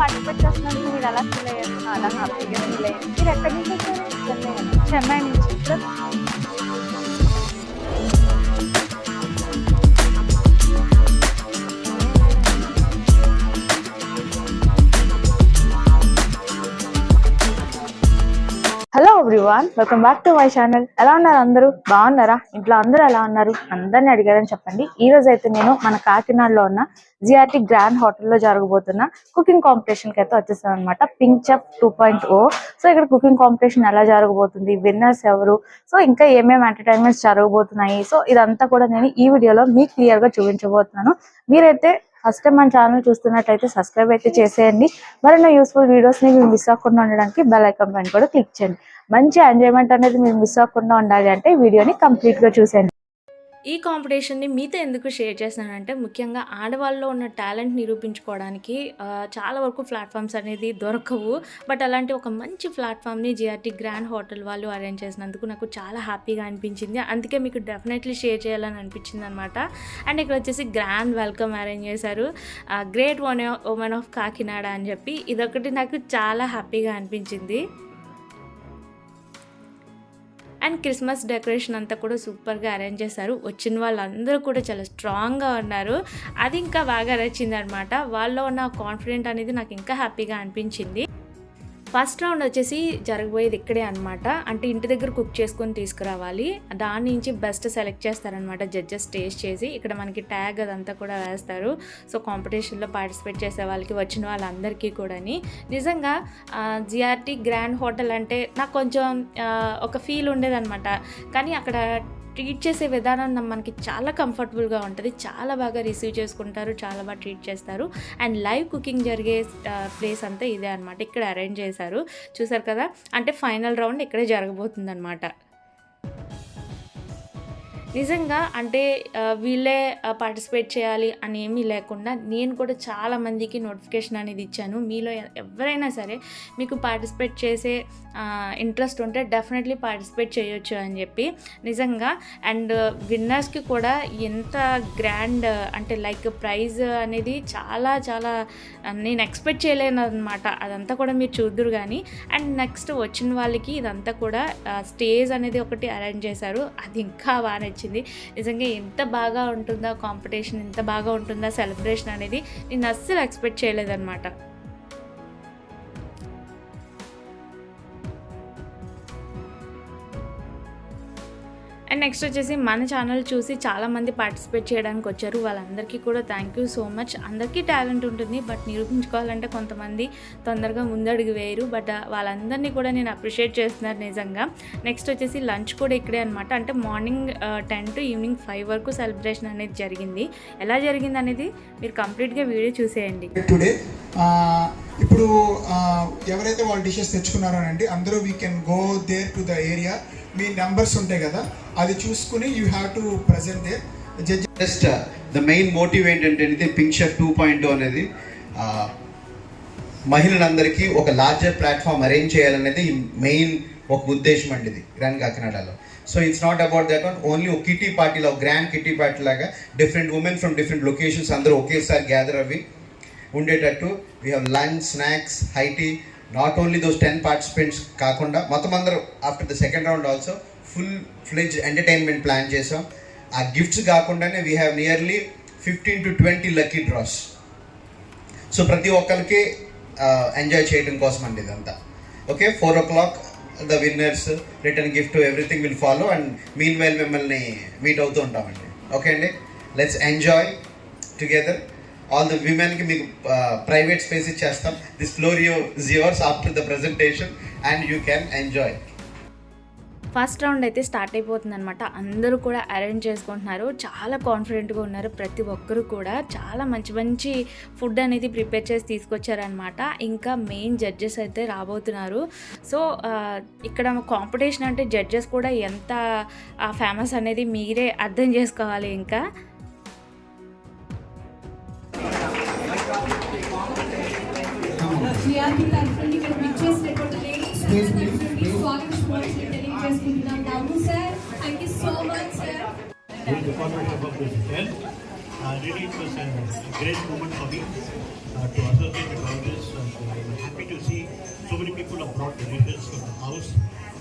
Participate చేస్తున్నందుకు మీరు ఎలా ఫీల్ అయ్యారు? చాలా హ్యాపీగా ఫీల్ అయ్యారు? మీరు ఎక్కడి నుంచి వచ్చారు? చెన్నై నుంచి. Everyone welcome back to my channel ఎలా ఉన్నారు అందరూ? బాగున్నారా? ఇంట్లో అందరూ ఎలా ఉన్నారు? అందరిని అడిగారని చెప్పండి. ఈ రోజు అయితే నేను మన కాకినాడలో ఉన్న జిఆర్టీ గ్రాండ్ హోటల్లో జరగబోతున్న కుకింగ్ కాంపిటీషన్కి అయితే వచ్చేసాను అనమాట pink chef two point O so ఇక్కడ కుకింగ్ కాంపిటీషన్ ఎలా జరగబోతుంది? విన్నర్స్ ఎవరు? సో ఇంకా ఏమేమి ఎంటర్టైన్మెంట్స్ జరగబోతున్నాయి? సో ఇదంతా కూడా నేను ఈ వీడియోలో మీకు క్లియర్గా చూపించబోతున్నాను. మీరైతే ఫస్ట్ టైం మన ఛానల్ చూస్తున్నట్లయితే సబ్స్క్రైబ్ అయితే చేసేయండి. మరిన్ని యూస్ఫుల్ వీడియోస్ని మీరు మిస్ అవ్వకుండా ఉండడానికి బెల్ ఐకాన్ పైన కూడా క్లిక్ చేయండి. మంచి ఎంజాయ్మెంట్ అనేది మీరు మిస్ అవ్వకుండా ఉండాలి అంటే వీడియోని కంప్లీట్గా చూసేయండి. ఈ కాంపిటీషన్ని మీతో ఎందుకు షేర్ చేస్తున్నానంటే ముఖ్యంగా ఆడవాళ్ళలో ఉన్న టాలెంట్ నిరూపించుకోవడానికి చాలా వరకు ప్లాట్ఫామ్స్ అనేది దొరకవు. బట్ అలాంటి ఒక మంచి ప్లాట్ఫామ్ని జిఆర్టీ గ్రాండ్ హోటల్ వాళ్ళు అరేంజ్ చేసినందుకు నాకు చాలా హ్యాపీగా అనిపించింది. అందుకే మీకు డెఫినెట్లీ షేర్ చేయాలని అనిపించింది అనమాట అండ్ ఇక్కడ వచ్చేసి గ్రాండ్ వెల్కమ్ అరేంజ్ చేశారు. Great one women of Kakinada అని చెప్పి. ఇదొకటి నాకు చాలా హ్యాపీగా అనిపించింది. అండ్ క్రిస్మస్ డెకరేషన్ అంతా కూడా సూపర్గా అరేంజ్ చేశారు. వచ్చిన వాళ్ళందరూ కూడా చాలా స్ట్రాంగ్గా ఉన్నారు. అది ఇంకా బాగా నచ్చింది అనమాట వాళ్ళలో ఉన్న కాన్ఫిడెంట్ అనేది నాకు ఇంకా హ్యాపీగా అనిపించింది. ఫస్ట్ రౌండ్ వచ్చేసి జరగబోయేది ఇక్కడే అనమాట అంటే ఇంటి దగ్గర కుక్ చేసుకొని తీసుకురావాలి. దాని నుంచి బెస్ట్ సెలెక్ట్ చేస్తారనమాట జడ్జెస్ టేస్ట్ చేసి. ఇక్కడ మనకి ట్యాగ్ అదంతా కూడా వేస్తారు. సో కాంపిటీషన్లో పార్టిసిపేట్ చేసే వాళ్ళకి వచ్చిన వాళ్ళందరికీ కూడాని. నిజంగా జిఆర్టీ గ్రాండ్ హోటల్ అంటే నాకు కొంచెం ఒక ఫీల్ ఉండేదన్నమాట. కానీ అక్కడ ట్రీట్ చేసే విధానం మనకి చాలా కంఫర్టబుల్గా ఉంటుంది. చాలా బాగా రిసీవ్ చేసుకుంటారు చాలా బాగా ట్రీట్ చేస్తారు. అండ్ లైవ్ కుకింగ్ జరిగే ప్లేస్ అంతా ఇదే అనమాట ఇక్కడ అరేంజ్ చేశారు. చూసారు కదా? అంటే ఫైనల్ రౌండ్ ఇక్కడే జరగబోతుంది అనమాట నిజంగా అంటే వీళ్ళే పార్టిసిపేట్ చేయాలి అని ఏమీ లేకుండా నేను కూడా చాలా మందికి నోటిఫికేషన్ అనేది ఇచ్చాను. మీలో ఎవరైనా సరే మీకు పార్టిసిపేట్ చేసే ఇంట్రెస్ట్ ఉంటే డెఫినెట్లీ పార్టిసిపేట్ చేయొచ్చు అని చెప్పి నిజంగా అండ్ విన్నర్స్కి కూడా ఎంత గ్రాండ్ అంటే లైక్ ప్రైజ్ అనేది చాలా చాలా నేను ఎక్స్పెక్ట్ చేయలేను అనమాట అదంతా కూడా మీరు చూద్దరు కానీ అండ్ నెక్స్ట్ వచ్చిన వాళ్ళకి ఇదంతా కూడా స్టేజ్ అనేది ఒకటి అరేంజ్ చేశారు. అది ఇంకా బాగా నచ్చింది నిజంగా ఎంత బాగా ఉంటుందో కాంపిటీషన్ ఎంత బాగా ఉంటుందో సెలబ్రేషన్ అనేది నేను అస్సలు ఎక్స్పెక్ట్ చేయలేదన్నమాట. అండ్ నెక్స్ట్ వచ్చేసి మన ఛానల్ చూసి చాలామంది పార్టిసిపేట్ చేయడానికి వచ్చారు. వాళ్ళందరికీ కూడా థ్యాంక్ యూ సో మచ్ అందరికీ టాలెంట్ ఉంటుంది బట్ నిరూపించుకోవాలంటే కొంతమంది తొందరగా ముందడుగు వేయరు. బట్ uh, వాళ్ళందరినీ కూడా నేను అప్రిషియేట్ చేస్తున్నారు నిజంగా. నెక్స్ట్ వచ్చేసి లంచ్ కూడా ఇక్కడే అనమాట అంటే morning ten to evening five వరకు సెలబ్రేషన్ అనేది జరిగింది. ఎలా జరిగింది అనేది మీరు కంప్లీట్గా వీడియో చూసేయండి. టుడే uh, ఇప్పుడు uh, ఎవరైతే వాళ్ళు డిషెస్ తెచ్చుకున్నారో అండి అందరూ we can go there to the area me numbers ఉంటాయి కదా అది చూసుకుని you have to present their judge just the main motive ఏంటంటే పింక్ షెఫ్ టూ పాయింట్ అనేది మహిళలందరికీ ఒక లార్జర్ ప్లాట్ఫామ్ అరేంజ్ చేయాలనేది మెయిన్ ఒక ఉద్దేశం అండి ఇది గ్రాండ్ కాకినాడలో. So it's not about that one only ఒక కిటీ పార్టీలో గ్రాండ్ కిటీ పార్టీ లాగా different women from different locations అందరూ ఒకేసారి గ్యాదర్ అవి ఉండేటట్టు we have lunch snacks high tea not only those ten participants కాకుండా మొత్తం అందరూ after the second round also full fledge entertainment plan చేసాం ఆ గిఫ్ట్స్ కాకుండానే we have nearly fifteen to twenty lucky draws so ప్రతి ఒక్కరికి ఎంజాయ్ చేయడం కోసం అండి ఇదంతా. Okay four o'clock the winners return gift everything will follow and meanwhile మిమ్మల్ని మీట్ అవుతూ ఉంటామండి. ఓకే అండి let's enjoy together all the విమెన్కి మీకు ప్రైవేట్ స్పేస్ ఇచ్చేస్తాం. This floor you yours after the presentation and you can enjoy first round అయితే start అయిపోతుంది అనమాట అందరూ కూడా అరేంజ్ చేసుకుంటున్నారు. చాలా కాన్ఫిడెంట్గా ఉన్నారు. ప్రతి ఒక్కరు కూడా చాలా మంచి మంచి ఫుడ్ అనేది ప్రిపేర్ చేసి తీసుకొచ్చారనమాట ఇంకా మెయిన్ జడ్జెస్ అయితే రాబోతున్నారు. సో ఇక్కడ కాంపిటీషన్ అంటే జడ్జెస్ కూడా ఎంత ఫేమస్ అనేది మీరే అర్థం చేసుకోవాలి ఇంకా. We are the culturally richest reportage. Culturally Scottish sports intelligence Kundan Damu sir. Thank you so much sir. Good department of President. Uh, really it was a, a great moment for me uh, to associate with all this and uh, I'm happy to see so many people have brought the leaders from the house.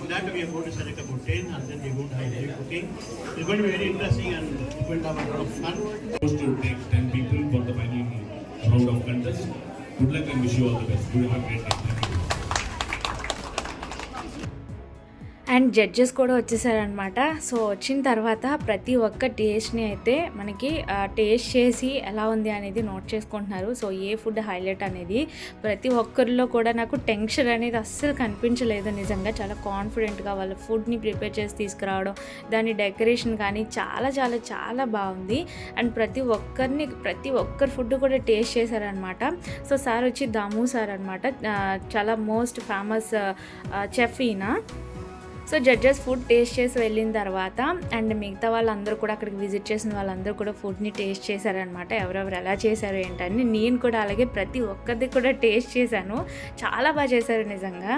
For that we are going to select about 10 and then we go to have heavy cooking. It's going to be very interesting and we will have a lot of fun. Supposed to take 10 people for the final round of contest. Good luck and wish you all the best. Have a great. And judges కూడా వచ్చేసారనమాట so వచ్చిన తర్వాత ప్రతి ఒక్క టేస్ట్ని అయితే మనకి taste చేసి ఎలా ఉంది అనేది నోట్ చేసుకుంటున్నారు. సో ఏ ఫుడ్ హైలైట్ అనేది ప్రతి ఒక్కరిలో కూడా నాకు టెన్షన్ అనేది అస్సలు కనిపించలేదు నిజంగా. చాలా కాన్ఫిడెంట్గా వాళ్ళ ఫుడ్ని ప్రిపేర్ చేసి తీసుకురావడం దాని డెకరేషన్ కానీ చాలా చాలా చాలా బాగుంది. అండ్ ప్రతి ఒక్కరిని ప్రతి ఒక్కరి ఫుడ్ కూడా టేస్ట్ చేశారనమాట సో సార్ వచ్చి దాము సార్ అనమాట చాలా మోస్ట్ ఫేమస్ చెఫ్ ఈయన. సో జడ్జెస్ ఫుడ్ టేస్ట్ చేసి వెళ్ళిన తర్వాత అండ్ మిగతా వాళ్ళందరూ కూడా అక్కడికి విజిట్ చేసిన వాళ్ళందరూ కూడా ఫుడ్ని టేస్ట్ చేశారనమాట. ఎవరెవరు ఎలా చేశారు ఏంటని నేను కూడా అలాగే ప్రతి ఒక్కరిది కూడా టేస్ట్ చేశాను. చాలా బాగా చేశారు నిజంగా.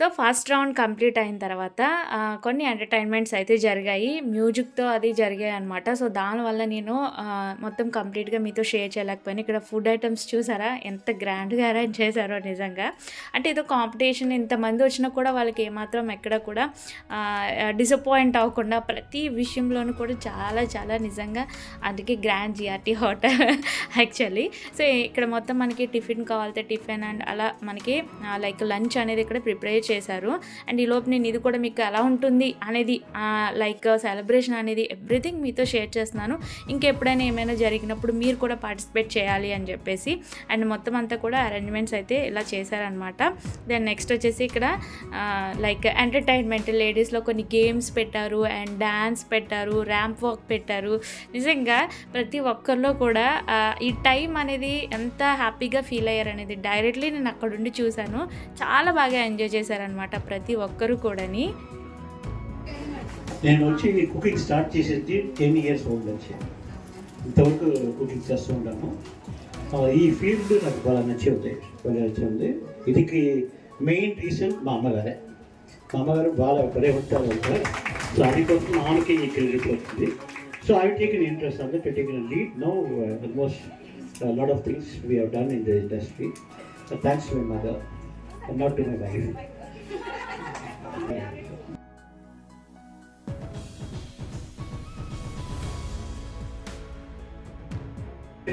సో ఫస్ట్ రౌండ్ కంప్లీట్ అయిన తర్వాత కొన్ని ఎంటర్టైన్మెంట్స్ అయితే జరిగాయి. మ్యూజిక్తో అది జరిగాయి అనమాట సో దానివల్ల నేను మొత్తం కంప్లీట్గా మీతో షేర్ చేయలేకపోయాను. ఇక్కడ ఫుడ్ ఐటమ్స్ చూసారా? ఎంత గ్రాండ్గా అరేంజ్ చేశారో నిజంగా. అంటే ఏదో కాంపిటీషన్ ఇంతమంది వచ్చినా కూడా వాళ్ళకి ఏమాత్రం ఎక్కడ కూడా డిసప్పాయింట్ అవ్వకుండా ప్రతి విషయంలోనూ కూడా చాలా చాలా నిజంగా అందుకే grand GRT hotel actually. So ఇక్కడ మొత్తం మనకి టిఫిన్ కావాలంటే టిఫిన్ అండ్ అలా మనకి లైక్ లంచ్ అనేది ఇక్కడ ప్రిపేర్ చేశారు. అండ్ ఈ లోపు నేను ఇది కూడా మీకు ఎలా ఉంటుంది అనేది లైక్ సెలబ్రేషన్ అనేది ఎవ్రీథింగ్ మీతో షేర్ చేస్తున్నాను. ఇంకెప్పుడైనా ఏమైనా జరిగినప్పుడు మీరు కూడా పార్టిసిపేట్ చేయాలి అని చెప్పేసి అండ్ మొత్తం అంతా కూడా అరేంజ్మెంట్స్ అయితే ఇలా చేశారనమాట దెన్ నెక్స్ట్ వచ్చేసి ఇక్కడ లైక్ ఎంటర్టైన్మెంట్ లేడీస్లో కొన్ని గేమ్స్ పెట్టారు అండ్ డ్యాన్స్ పెట్టారు ర్యాంప్ వాక్ పెట్టారు. నిజంగా ప్రతి ఒక్కరిలో కూడా ఈ టైం అనేది ఎంత హ్యాపీగా ఫీల్ అయ్యారు అనేది డైరెక్ట్లీ నేను అక్కడుండి చూశాను. చాలా బాగా ఎంజాయ్ చేశారనమాట ప్రతి ఒక్కరు కూడాని. నేను వచ్చి కుకింగ్ స్టార్ట్ చేసేది టెన్ ఇయర్స్ ఓల్డ్ నుంచి. ఇంతవరకు కుకింగ్ చేస్తూ ఉంటాను ఈ ఫీల్డ్ నాకు బాగా నచ్చింది బాగా నచ్చింది. ఇదికి మెయిన్ రీజన్ మా అమ్మగారే. మా అమ్మగారు బాగా ఒకరే ఉంటారు ఉంటారు సో అది కోసం ఆమెకి ఈ క్రెడిట్ వచ్చింది. So I take in interest అంటే to lead no almost lot of things we have done in the industry so thanks my mother not to my wife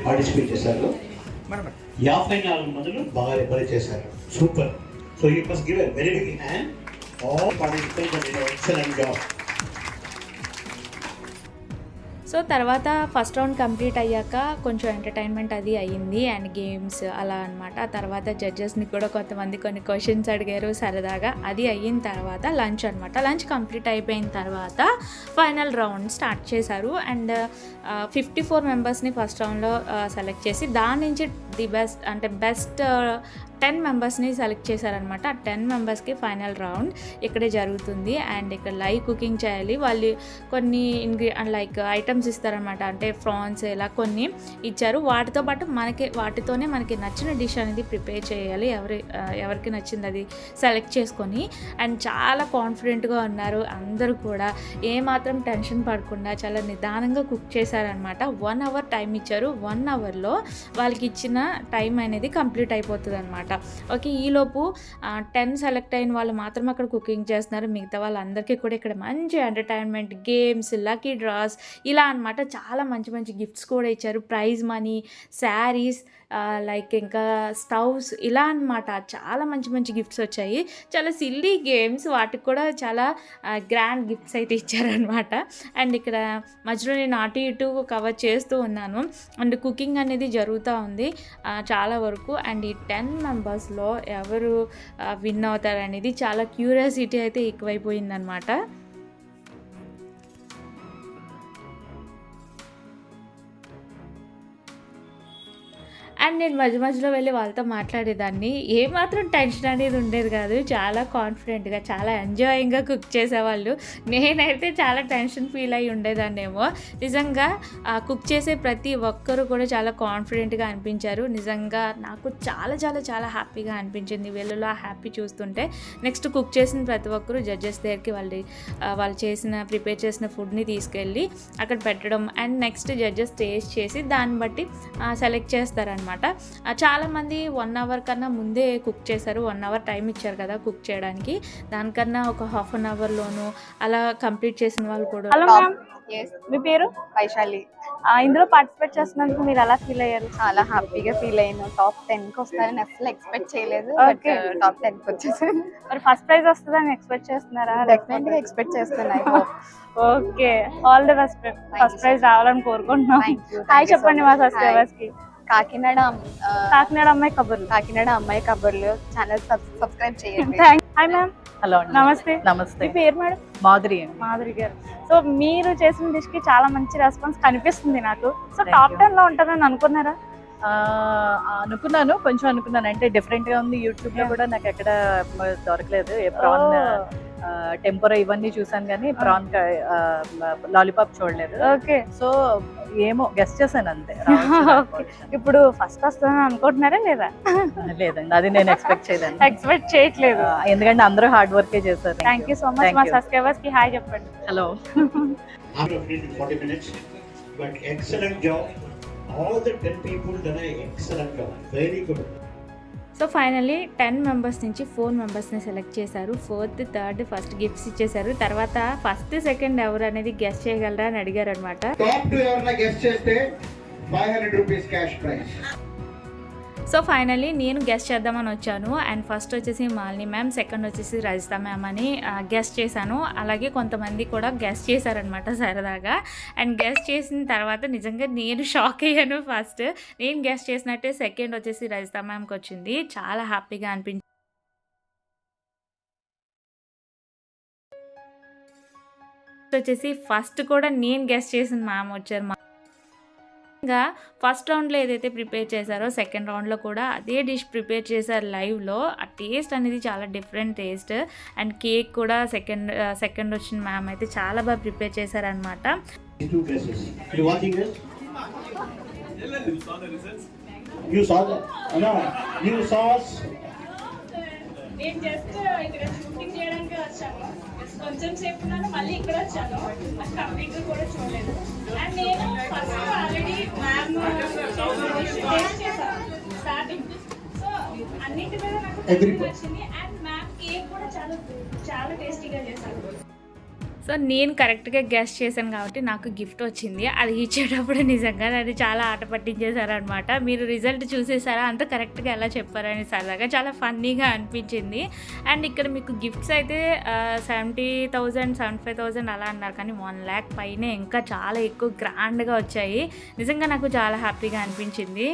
participate చేశారు. యాభై నాలుగు మందిలో బాగా రిపేర్ చేశారు. Super. So you must give a very big hand all participants excellent job so తర్వాత first round complete అయ్యాక కొంచెం entertainment అది అయ్యింది అండ్ గేమ్స్ అలా అనమాట ఆ తర్వాత జడ్జెస్ని కూడా కొంతమంది కొన్ని క్వశ్చన్స్ అడిగారు సరదాగా. అది అయిన తర్వాత లంచ్ అనమాట లంచ్ కంప్లీట్ అయిపోయిన తర్వాత ఫైనల్ రౌండ్ స్టార్ట్ చేశారు. అండ్ ఫిఫ్టీ ఫోర్ మెంబర్స్ని ఫస్ట్ రౌండ్లో సెలెక్ట్ చేసి దాని నుంచి ది బెస్ట్ అంటే బెస్ట్ టెన్ మెంబర్స్ని సెలెక్ట్ చేశారనమాట. ఆ టెన్ మెంబర్స్కి ఫైనల్ రౌండ్ ఇక్కడే జరుగుతుంది. అండ్ ఇక్కడ లైవ్ కుకింగ్ చేయాలి. వాళ్ళు కొన్ని ఇంగ్రీ లైక్ ఐటమ్స్ ఇస్తారనమాట. అంటే ఫ్రాన్స్ ఇలా కొన్ని ఇచ్చారు. వాటితో పాటు మనకి వాటితోనే మనకి నచ్చిన డిష్ అనేది ప్రిపేర్ చేయాలి. ఎవరి ఎవరికి నచ్చింది అది సెలెక్ట్ చేసుకొని. అండ్ చాలా కాన్ఫిడెంట్గా ఉన్నారు అందరూ కూడా. ఏమాత్రం టెన్షన్ పడకుండా చాలా నిదానంగా కుక్ చేశారనమాట. వన్ అవర్ టైం ఇచ్చారు. వన్ అవర్లో వాళ్ళకి ఇచ్చిన టైం అనేది కంప్లీట్ అయిపోతుంది అనమాట ఓకే ఈలోపు టెన్ సెలెక్ట్ అయిన వాళ్ళు మాత్రం అక్కడ కుకింగ్ చేస్తున్నారు. మిగతా వాళ్ళందరికీ కూడా ఇక్కడ మంచి ఎంటర్టైన్మెంట్ గేమ్స్ లక్కీ డ్రాస్ ఇలా అన్నమాట. చాలా మంచి మంచి గిఫ్ట్స్ కూడా ఇచ్చారు. ప్రైజ్ మనీ శారీస్ లైక్ ఇంకా స్టవ్స్ ఇలా అన్నమాట. చాలా మంచి మంచి గిఫ్ట్స్ వచ్చాయి. చాలా సిల్లీ గేమ్స్ వాటికి కూడా చాలా గ్రాండ్ గిఫ్ట్స్ అయితే ఇచ్చారనమాట అండ్ ఇక్కడ మధ్యలో నేను అటు ఇటు కవర్ చేస్తూ ఉన్నాను. అండ్ కుకింగ్ అనేది జరుగుతూ ఉంది చాలా వరకు. అండ్ ఈ టెన్ మెంబర్స్లో ఎవరు విన్ అవుతారు అనేది చాలా క్యూరియాసిటీ అయితే ఎక్కువైపోయిందనమాట అండ్ నేను మధ్య మధ్యలో వెళ్ళి వాళ్ళతో మాట్లాడేదాన్ని. ఏమాత్రం టెన్షన్ అనేది ఉండేది కాదు. చాలా కాన్ఫిడెంట్గా చాలా ఎంజాయింగ్గా కుక్ చేసేవాళ్ళు. నేనైతే చాలా టెన్షన్ ఫీల్ అయ్యి ఉండేదాన్నేమో. నిజంగా కుక్ చేసే ప్రతి ఒక్కరు కూడా చాలా కాన్ఫిడెంట్గా అనిపించారు. నిజంగా నాకు చాలా చాలా చాలా హ్యాపీగా అనిపించింది. వీళ్ళలో ఆ హ్యాపీ చూస్తుంటే నెక్స్ట్ కుక్ చేసిన ప్రతి ఒక్కరు జడ్జెస్ దగ్గరికి వాళ్ళు వాళ్ళు చేసిన ప్రిపేర్ చేసిన ఫుడ్ని తీసుకెళ్ళి అక్కడ పెట్టడం అండ్ నెక్స్ట్ జడ్జెస్ టేస్ట్ చేసి దాన్ని బట్టి సెలెక్ట్ చేస్తారనమాట చాలామంది వన్ అవర్ కన్నా ముందే కుక్ చేశారు. వన్ అవర్ టైం ఇచ్చారు కదా కుక్ చేయడానికి. దానికన్నా ఒక హాఫ్ అన్ అవర్లోను అలా కంప్లీట్ చేసిన వాళ్ళు కూడా హలో మీ పేరు? వైశాలి. ఆ, ఇందులో పార్టిసిపేట్ చేస్తున్నందుకు మీరు ఎలా ఫీల్ అయ్యారు? చాలా హ్యాపీగా ఫీల్ అయ్యాను. టాప్ టెన్కి వస్తారని అసలు ఎక్స్పెక్ట్ చేయలేదు. టాప్ టెన్కి వచ్చేసాను. మరి ఫస్ట్ ప్రైజ్ వస్తుందని ఎక్స్పెక్ట్ చేస్తున్నారా? డెఫినెట్గా ఎక్స్పెక్ట్ చేస్తున్నాను. Okay all the best first prize రావాలని కోరుకుంటున్నాం హాయ్ చెప్పండి మా. సబ్స్క్రైబర్స్కి. కాకినాడ కాకినాడ అమ్మాయి కబుర్లు. కాకినాడ అమ్మాయి కబుర్లు ఛానల్ సబ్స్క్రైబ్ చేయండి. Hi ma'am hello namaste. Namaste. మీ పేరు మేడం మాధురి మాధురి గారు. సో మీరు చేసిన డిష్కి చాలా మంచి రెస్పాన్స్ కనిపిస్తుంది నాకు. So top. టెన్లో ఉంటుందని అనుకున్నారా? ఆ, అనుకున్నాను. కొంచెం అనుకున్నాను. అంటే డిఫరెంట్గా ఉంది. యూట్యూబ్లో. కూడా నాకు ఎక్కడ దొరకలేదు. ఏ ప్రాన్ టెంపర్ ఇవన్నీ చూసాను కానీ ప్రాన్ లాలీపాప్ చూడలేదు. ఓకే. సో ఏమో గెస్ట్ చేశాను అంతే. ఇప్పుడు ఫస్ట్ వస్తుందని అనుకుంటున్నారా లేదా? లేదండి. అది నేను ఎక్స్పెక్ట్ చేయలేను. ఎక్స్పెక్ట్ చేయట్లేదు. ఎందుకంటే అందరూ హార్డ్ వర్కే చేశారు. థ్యాంక్ యూ సో మచ్ మా. సబ్స్క్రైబర్స్కి హాయ్ చెప్పండి. Hello After completing 40 minutes, but excellent job. All the 10 people done an excellent job. Very good. So finally ten members నుంచి ఫోర్ మెంబర్స్ని సెలెక్ట్ చేశారు. ఫోర్త్ థర్డ్ ఫస్ట్ గిఫ్ట్స్ ఇచ్చేశారు. తర్వాత first second ఎవరు అనేది గెస్ట్ చేయగలరా అని అడిగారు అనమాట గెస్ట్ చేస్తే five hundred rupees cash prize so finally నేను గెస్ట్ చేద్దామని వచ్చాను. అండ్ ఫస్ట్ వచ్చేసి మాలిని మ్యామ్ సెకండ్ వచ్చేసి రజిత మ్యామ్ అని గెస్ట్ చేశాను. అలాగే కొంతమంది కూడా గెస్ట్ చేశారనమాట సరదాగా. అండ్ గెస్ట్ చేసిన తర్వాత నిజంగా నేను షాక్ అయ్యాను ఫస్ట్ నేను గెస్ట్ చేసినట్టే సెకండ్ వచ్చేసి రజిత మ్యామ్కి వచ్చింది. చాలా హ్యాపీగా అనిపించింది. వచ్చేసి ఫస్ట్ కూడా నేను గెస్ట్ చేసిన మ్యామ్ వచ్చారు మా ఇంకా ఫస్ట్ రౌండ్లో ఏదైతే ప్రిపేర్ చేశారో సెకండ్ రౌండ్లో కూడా అదే డిష్ ప్రిపేర్ చేశారు లైవ్లో. ఆ టేస్ట్ అనేది చాలా డిఫరెంట్ టేస్ట్. అండ్ కేక్ కూడా సెకండ్ సెకండ్ వచ్చిన మ్యామ్ అయితే చాలా బాగా ప్రిపేర్ చేశారనమాట. నేను జస్ట్ ఇక్కడ షూటింగ్ చేయడానికి వచ్చాను. కొంచెం సేపు ఉన్నాను మళ్ళీ ఇక్కడ వచ్చాను. అది కంప్లీట్ కూడా చూడలేదు. అండ్ నేను ఫస్ట్ ఆల్రెడీ మ్యామ్ టేస్ట్ చేశాను స్టార్టింగ్ సో అన్నిటి మీద నాకు వచ్చింది. అండ్ మ్యామ్ కేక్ కూడా చాలా చాలా టేస్టీగా చేశారు. సో నేను కరెక్ట్గా గెస్ట్ చేశాను కాబట్టి నాకు గిఫ్ట్ వచ్చింది. అది ఇచ్చేటప్పుడు నిజంగా అది చాలా ఆట పట్టించేశారనమాట మీరు రిజల్ట్ చూసేసారా? అంత కరెక్ట్గా ఎలా చెప్పారని సరదాగా చాలా ఫన్నీగా అనిపించింది. అండ్ ఇక్కడ మీకు గిఫ్ట్స్ అయితే seventy thousand seventy five thousand అలా అన్నారు. కానీ వన్ ల్యాక్ పైనే ఇంకా చాలా ఎక్కువ గ్రాండ్గా వచ్చాయి. నిజంగా నాకు చాలా హ్యాపీగా అనిపించింది.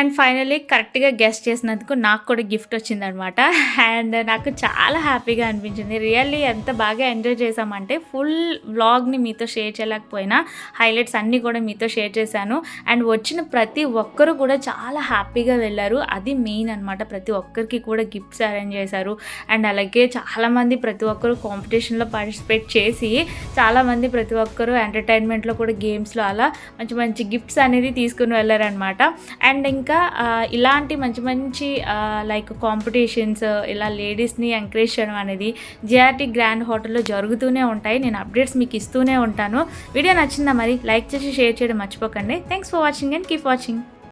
అండ్ ఫైనలీ కరెక్ట్గా గెస్ట్ చేసినందుకు నాకు కూడా గిఫ్ట్ వచ్చిందనమాట అండ్ నాకు చాలా హ్యాపీగా అనిపించింది. రియల్లీ ఎంత బాగా ఎంజాయ్ చేసామంటే ఫుల్ వ్లాగ్ని మీతో షేర్ చేయలేకపోయినా హైలైట్స్ అన్నీ కూడా మీతో షేర్ చేశాను. అండ్ వచ్చిన ప్రతి ఒక్కరు కూడా చాలా హ్యాపీగా వెళ్ళారు. అది మెయిన్ అనమాట ప్రతి ఒక్కరికి కూడా గిఫ్ట్స్ అరేంజ్ చేశారు. అండ్ అలాగే చాలామంది ప్రతి ఒక్కరు కాంపిటీషన్లో పార్టిసిపేట్ చేసి చాలామంది ప్రతి ఒక్కరు ఎంటర్టైన్మెంట్లో కూడా గేమ్స్లో అలా మంచి మంచి గిఫ్ట్స్ అనేది తీసుకుని వెళ్ళారనమాట అండ్ ఇంకా ఇలాంటి మంచి మంచి లైక్ కాంపిటీషన్స్ ఇలా లేడీస్ని ఎంకరేజ్ చేయడం అనేది జిఆర్టీ గ్రాండ్ హోటల్లో జరుగుతూనే ఉంటాయి. నేను అప్డేట్స్ మీకు ఇస్తూనే ఉంటాను. వీడియో నచ్చిందా మరి? లైక్ చేసి షేర్ చేయడం మర్చిపోకండి. Thanks for watching and keep watching